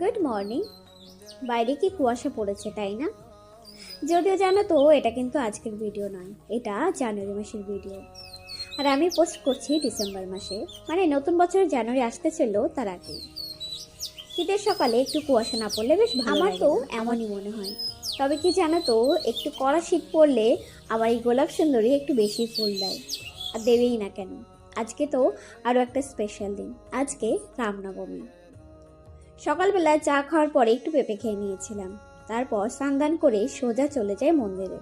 Good morning বাইরে কি কুয়াশা পড়েছে তাই না? যদিও জানো তো এটা কিন্তু আজকের ভিডিও নয়। এটা জানুয়ারি মাসের ভিডিও আর আমি পোস্ট করছি ডিসেম্বর মাসে। মানে নতুন বছর জানুয়ারি আসতে চলল তার আগে। শীতের সকালে একটু কুয়াশা না পড়লে বেশ আমার তো এমনই মনে হয়। তবে কি জানো তো একটু কড়া শীত পড়লে আবার এই গোলাপ সুন্দরী একটু বেশি ফুল দেয়। আর দেবেই না কেন? আজকে তো আরও একটা স্পেশাল দিন। আজকে রামনবমী। সকালবেলা চা খাওয়ার পরে একটু পেঁপে খেয়ে নিয়েছিলাম। তারপর স্নান করে সোজা চলে যায় মন্দিরে।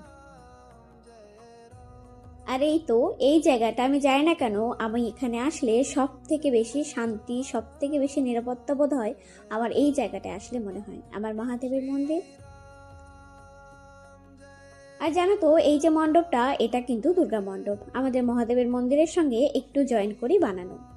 আর এই তো, এই জায়গাটা আমি জানি না কেন? আমি এখানে আসলে সব থেকে বেশি শান্তি সব থেকে বেশি নিরাপত্তা বোধ হয় আমার এই জায়গাটায় আসলে মনে হয়, আমার মহাদেবের মন্দির। আর জানো তো, এই যে মণ্ডপটা, এটা কিন্তু দুর্গা মণ্ডপ। আমাদের মহাদেবের মন্দিরের সঙ্গে একটু জয়েন করেই বানানো।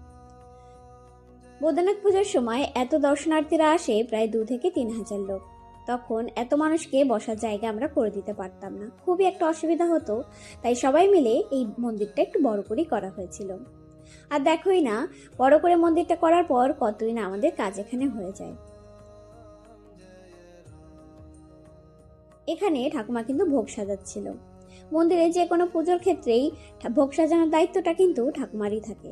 বৈদ্যনাথ পুজোর সময় এত দর্শনার্থীরা আসে প্রায় দু থেকে তিন হাজার লোক। তখন এত মানুষকে বসার জায়গা আমরা করে দিতে পারতাম না। খুবই একটা অসুবিধা হতো, তাই সবাই মিলে এই মন্দিরটা একটু বড় করেই করা হয়েছিল। আর দেখোই না, বড় করে মন্দিরটা করার পর কতই না আমাদের কাজ এখানে হয়ে যায়। এখানে ঠাকুমা কিন্তু ভোগ সাজাচ্ছিল। মন্দিরে যে কোনো পুজোর ক্ষেত্রেই ভোগ সাজানোর দায়িত্বটা কিন্তু ঠাকুমারই থাকে।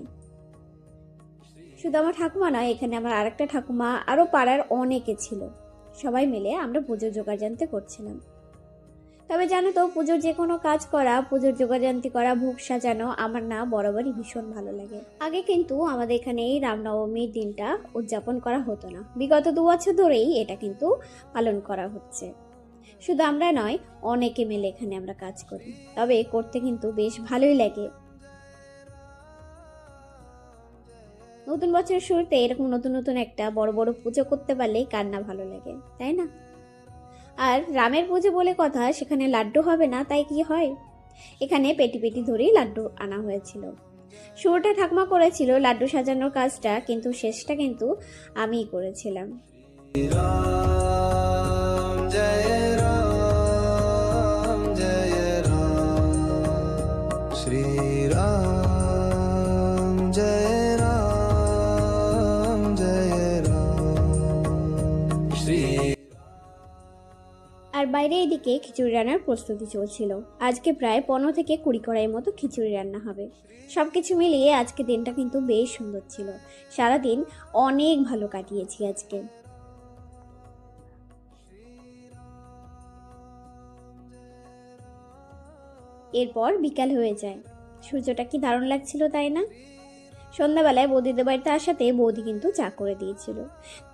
শুধু আমার ঠাকুমা নয়, এখানে আমার আরেকটা ঠাকুমা, আরও পাড়ার অনেকে ছিল। সবাই মিলে আমরা পুজোর জোগাড়জান্তি করছিলাম। তবে জানো তো, পুজোর যে কোনো কাজ করা, পুজোর জোগাড়জান্তি করা, ভোগ সাজানো আমার না বরাবরই ভীষণ ভালো লাগে। আগে কিন্তু আমাদের এখানে এই রামনবমীর দিনটা উদযাপন করা হতো না। বিগত দু বছর ধরেই এটা কিন্তু পালন করা হচ্ছে। শুধু আমরা নয়, অনেকে মিলে এখানে আমরা কাজ করি। তবে করতে কিন্তু বেশ ভালোই লাগে। নতুন বছরের শুরুতে এরকম নতুন নতুন একটা বড় বড় পুজো করতে পারলে কার না ভালো লাগে, তাই না? আর রামের পুজো বলে কথা, সেখানে লাড্ডু হবে না, তাই কি হয়? এখানে পেটি পেটি ধরেই লাড্ডু আনা হয়েছিল। শুরুটা ঠাকমা করেছিল লাড্ডু সাজানোর কাজটা, কিন্তু শেষটা কিন্তু আমিই করেছিলাম। আর বাইরে এদিকে খিচুড়ি রান্নার প্রস্তুতি চলছিল। আজকে প্রায় পনেরো থেকে কুড়ি কড়াইয়ের মতো খিচুড়ি রান্না হবে। সব কিছু মিলিয়ে আজকে দিনটা কিন্তু বেশ সুন্দর ছিল। সারাদিন অনেক ভালো কাটিয়েছি আজকে। এরপর বিকাল হয়ে যায়। সূর্যটা কি দারুণ লাগছিল তাই না? সন্ধ্যাবেলায় বৌদিদের বাড়িতে আসাতে বৌদি কিন্তু চা করে দিয়েছিল।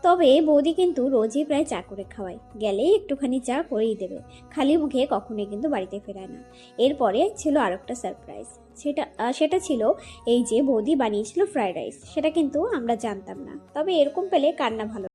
তবে বৌদি কিন্তু রোজই প্রায় চা করে খাওয়ায়। গেলেই একটুখানি চা করেই দেবে। খালি মুখে কখনোই কিন্তু বাড়িতে ফেরায় না। এরপরে ছিল আর একটা সারপ্রাইজ সেটা সেটা ছিল এই যে বৌদি বানিয়েছিল ফ্রায়েড রাইস সেটা কিন্তু আমরা জানতাম না। তবে এরকম পেলে কান্না ভালো